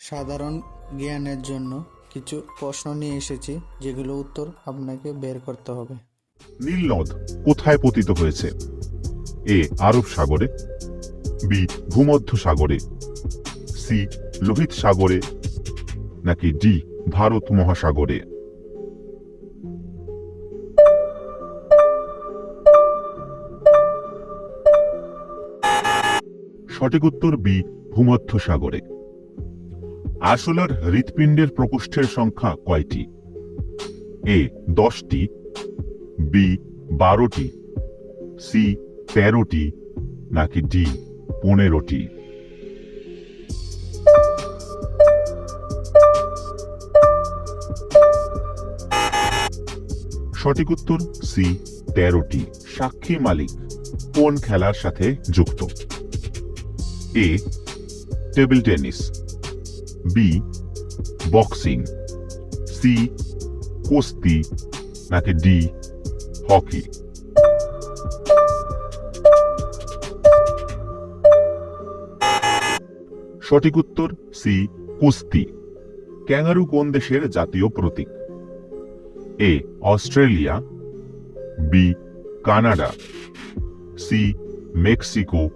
সাধারণ জ্ঞানের জন্য কিছু প্রশ্ন নিয়ে এসেছি, যেগুলো উত্তর আপনাকে বের করতে হবে। নীল নদ কোথায় পতিত হয়েছে? এ, আরব সাগরে, বি, ভূমধ্য সাগরে, সি, লোহিত সাগরে, নাকি ডি, ভারত মহাসাগরে? সঠিক উত্তর বি, ভূমধ্য সাগরে। আরশোলার হৃৎপিণ্ডের প্রকোষ্ঠের সংখ্যা কয়টি? এ, দশটি, বি, বারোটি, সি, তেরোটি, নাকি ডি, পনেরোটি? সঠিক উত্তর, সি, তেরোটি। সাক্ষী মালিক, কোন খেলার সাথে যুক্ত? A, table tennis. B boxing C কুস্তি. নাকি ডি হকি সঠিক উত্তর সি কুস্তি। ক্যাঙ্গারু কোন দেশের জাতীয় প্রতীক? A Australia. B Canada. C Mexico.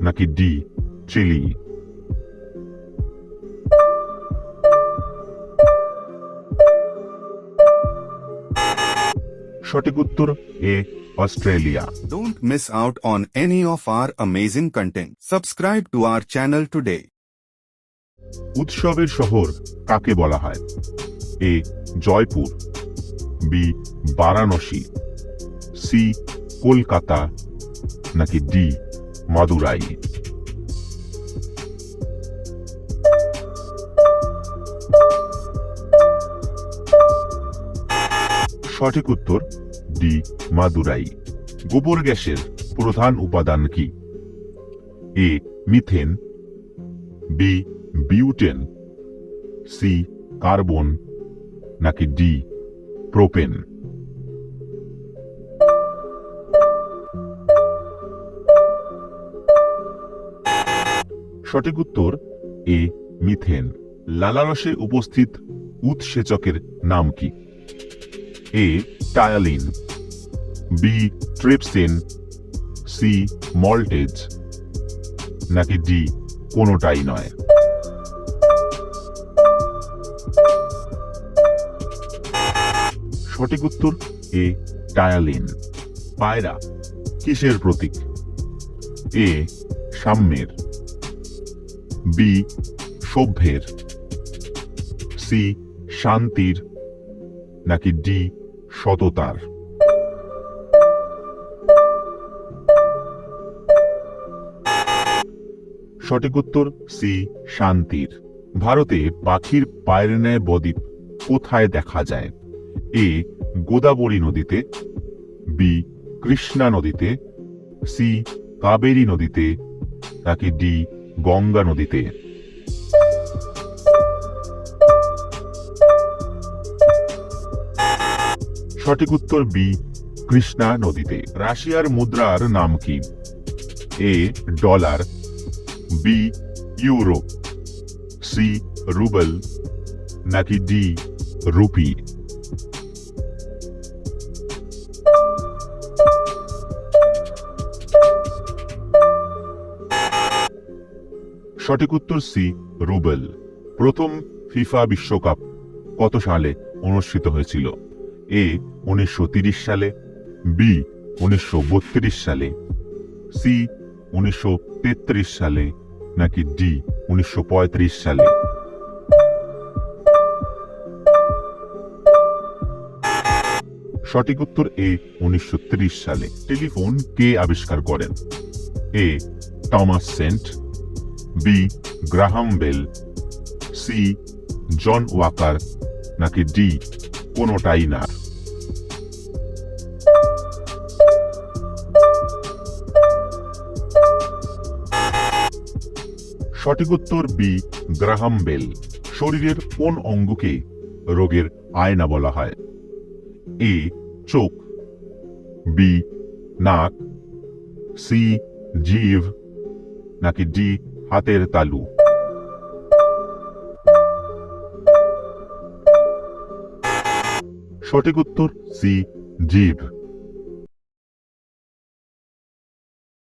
নাকি ডি চিলি। সঠিক উত্তর A Australia Don't miss out on any of our amazing content. Subscribe to our channel today. উৎসবের শহর কাকে বলা হয় A Jaipur B Varanasi C Kolkata নাকি ডি মাদুরাই সঠিক উত্তর, ডি, মাদুরাই। গোবর গ্যাসের প্রধান উপাদান কি? A, methane. B, butane. C, carbon. নাকি ডি, প্রোপেন। সঠিক উত্তর, এ, মিথেন। লালারসে উপস্থিত উৎসেচকের নাম কি? A ptyalin B trypsin C maltase নাকি ডি কোনোটাই নয়। সঠিক উত্তর এ টায়ালিন পায়রা, কিসের প্রতীক? এ সাম্যের। বি সভ্যের। সি শান্তির। নাকি ডি সততার। সঠিক উত্তর, সি, শান্তির। ভারতে পাখির পায়ের ন্যায় বদ্বীপ কোথায় দেখা যায়? এ, গোদাবরী নদীতে, বি, কৃষ্ণা নদীতে, সি, কাবেরী নদীতে, নাকি ডি, গঙ্গা নদীতে? সঠিক উত্তর বি, কৃষ্ণা নদীতে। রাশিয়ার মুদ্রার নাম কি? A, dollar, B, euro, C, rouble, নাকি ডি, রুপি? সঠিক উত্তর সি, রুবেল। প্রথম ফিফা বিশ্বকাপ কত সালে অনুষ্ঠিত হয়েছিল? এ উনিশশো সালে, বি উনিশশো সালে, সি উনিশশো সালে, নাকি ডি উনিশশো সালে। সঠিক উত্তর এ উনিশশো ত্রিশ সালে। টেলিফোন কে আবিষ্কার করেন? A Thomas Saint, B Graham Bell, C John Walker, নাকি ডি কোনোটাই না। সঠিক উত্তর বি, গ্রাহাম বেল। শরীরের কোন অঙ্গকে রোগের আয়না বলা হয়? এ, চোখ। বি, নাক। সি জিভ নাকি ডি, হাতের তালু। সঠিক উত্তর সি জিভ